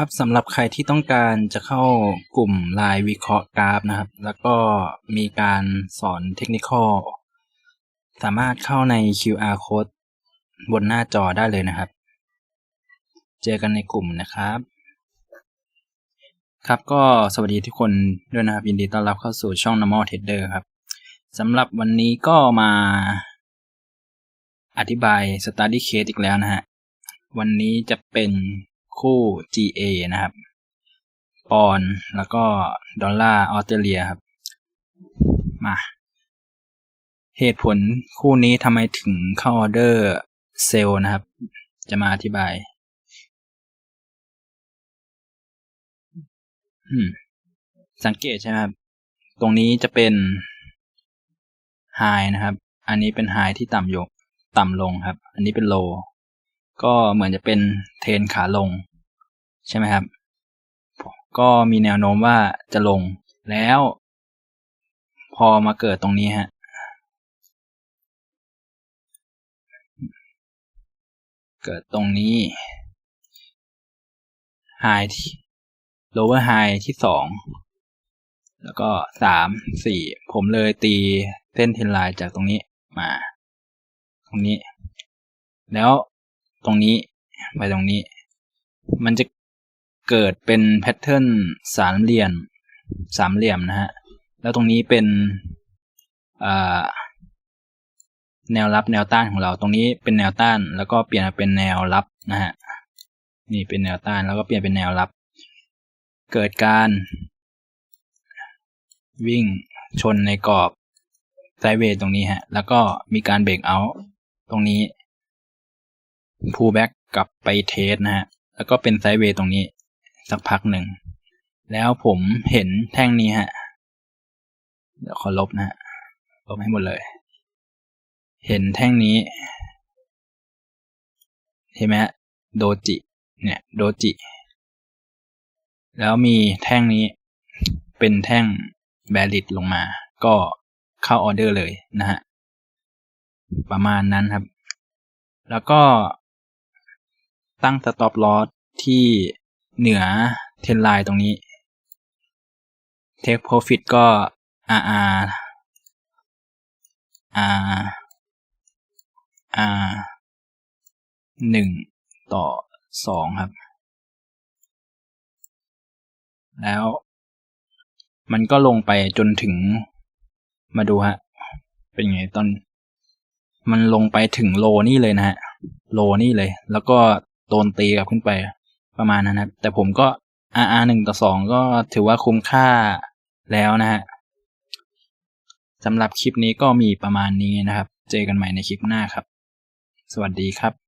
ครับสำหรับใครที่ต้องการจะเข้ากลุ่มไลน์วิเคราะห์กราฟนะครับ แล้วก็มีการสอนเทคนิคสามารถเข้าใน QR code บนหน้าจอได้เลยนะครับ เจอกันในกลุ่มนะครับ ครับก็สวัสดีทุกคนด้วยนะครับ ยินดีต้อนรับเข้าสู่ช่อง normal trader ครับสำหรับวันนี้ก็มาอธิบาย study case อีกแล้วนะฮะ วันนี้จะเป็น คู่ GA นะครับ ปอนด์แล้วก็ดอลลาร์ออสเตรเลียครับ มา เหตุผลคู่นี้ทำไมถึงเข้าออเดอร์เซลล์นะครับ จะมาอธิบายสังเกตใช่ไหมครับ ตรงนี้จะเป็นไฮนะครับ อันนี้เป็นไฮที่ต่ำยกต่ำลงครับ อันนี้เป็นโลก็เหมือนจะเป็นเทนขาลง ใช่ไหมครับ ก็มีแนวโน้มว่าจะลงแล้ว พอมาเกิดตรงนี้ฮะเกิดตรงนี้ high ที่ lower high ที่สองแล้วก็สามสี่ผมเลยตีเส้นเทนไลน์จากตรงนี้มา ตรงนี้ แล้วตรงนี้ไปตรงนี้ มันจะ เกิดเป็นแพทเทิร์นสามเหลี่ยมสามเหลี่ยมนะฮะ แล้วตรงนี้เป็นแนวรับแนวต้านของเรา ตรงนี้เป็นแนวต้าน แล้วก็เปลี่ยนมาเป็นแนวรับนะฮะ นี่เป็นแนวต้านแล้วก็เปลี่ยนเป็นแนวรับ เกิดการ วิ่งชนในกรอบไซเวย์ตรงนี้ฮะ แล้วก็มีการเบรกเอาท์ตรงนี้พูแบ็กกลับไปเทสนะฮะ แล้วก็เป็นไซเวย์ตรงนี้ สักพักหนึ่ง แล้วผมเห็นแท่งนี้ฮะ เดี๋ยวขอลบนะฮะลบให้หมดเลย เห็นแท่งนี้ เห็นไหมฮะ โดจิ เนี่ย โดจิ แล้วมีแท่งนี้เป็นแท่งแบริดลงมา ก็เข้าออเดอร์เลยนะฮะ ประมาณนั้นครับ แล้วก็ตั้งสต็อปลอสที่ เหนือเทนไลน์ตรงนี้ Take Profit ก็ RR R R หนึ่งต่อสองครับ แล้ว มันก็ลงไปจนถึงมาดูฮะ เป็นไงตอนมันลงไปถึงโลนี่เลยนะฮะ โลนี่เลย แล้วก็โดนตีกลับขึ้นไป ประมาณนั้นครับ แต่ผมก็ RR หนึ่งต่อสองก็ถือว่าคุ้มค่าแล้วนะฮะสำหรับคลิปนี้ก็มีประมาณนี้นะครับ เจอกันใหม่ในคลิปหน้าครับ สวัสดีครับ